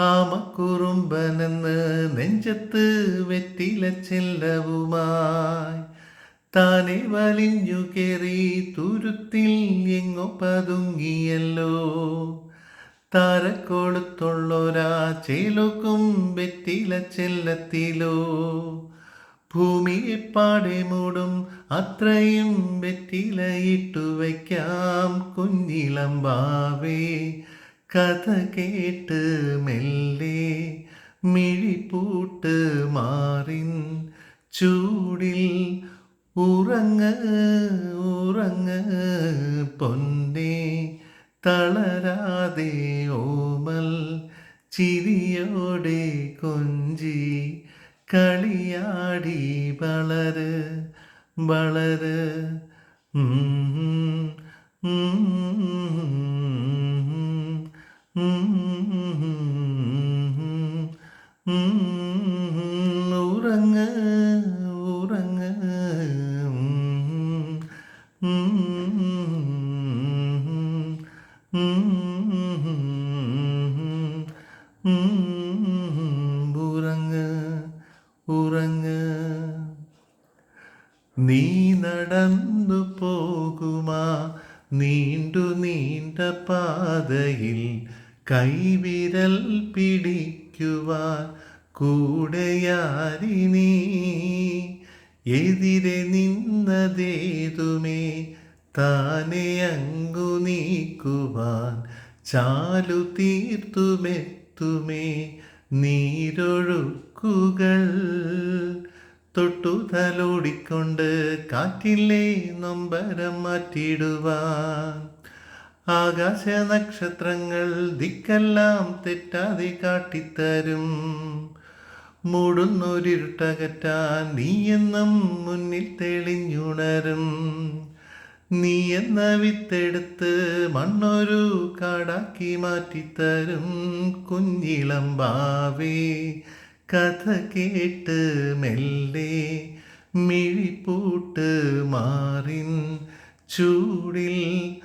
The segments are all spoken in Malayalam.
ആമക്കുറുമ്പനെന്ന് നെഞ്ചത്ത് വെറ്റില ചെല്ലവുമായി. താനെ വലിഞ്ഞു കയറി തുരുത്തിൽ എങ്ങോ പതുങ്ങിയല്ലോ. താരക്കോളത്തുള്ളൊരാ ചേലോക്കും വെറ്റില ചെല്ലത്തിലോ. ഭൂമിയെ പാടെ മൂടും അത്രയും വെറ്റിലയിട്ടു വയ്ക്കാം കുഞ്ഞിളമ്പാവേ കഥ കേട്ട് മെല്ലെ മിഴിപ്പൂട്ട് മാറിൻ ചൂടിൽ ഉറങ്ങ് ഉറങ്ങ് പൊന്നെ തളരാതെ ഓമൽ ചിരിയോടെ കൊഞ്ചി കളിയാടി വളര് വളര്. ഉം, ഉം, ഉറങ്ങ് ഉറങ്ങ ഉറങ്ങ ഉറങ്ങ. നീ നടന്നു പോകുമാ നീണ്ടു നീണ്ട പാതയിൽ കൈവിരൽ പിടിക്കുവാൻ കൂടെയാരി നീ. എതിരെ നിന്നതേതുമേ താനെ അങ്കു നീക്കുവാൻ ചാലു തീർത്തുമെത്തുമേ നീരൊഴുക്കുകൾ. തൊട്ടു തലോടിക്കൊണ്ട് കാറ്റിലെ നൊമ്പരം മാറ്റിടുവാൻ ആകാശ നക്ഷത്രങ്ങൾ ദിക്കെല്ലാം തെറ്റാതെ കാട്ടിത്തരും. മൂടുന്നൊരിരുട്ടകറ്റാൻ നീ എന്നും മുന്നിൽ തെളിഞ്ഞുണരും. നീ എന്ന വിത്തെടുത്ത് മണ്ണൊരു കാടാക്കി മാറ്റിത്തരും. കുഞ്ഞിളം ഭാവേ കഥ കേട്ട് മെല്ലെ മിഴിപ്പൂട്ട് മാറിൻ. ചൂടിൽ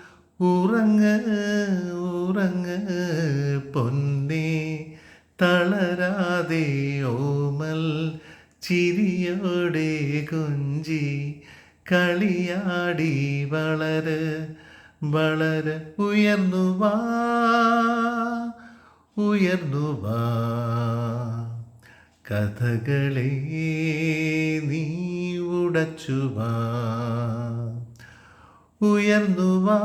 ഉറങ്ങ് ഉറങ്ങ് പൊന്നേ തളരാതെ ഓമൽ ചിരിയോടെ കൊഞ്ചി കളിയാടി വളര് വളര് ഉയർന്നു വാ ഉയർന്നു വാ. കഥകളെ നീ ഉടച്ചു വാ. ഉയർന്നു വാ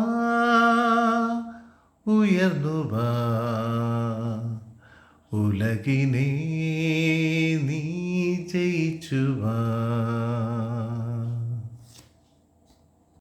ഉയർന്നു വാ. ഉലകിനെ നീ ജയിച്ചു വാ.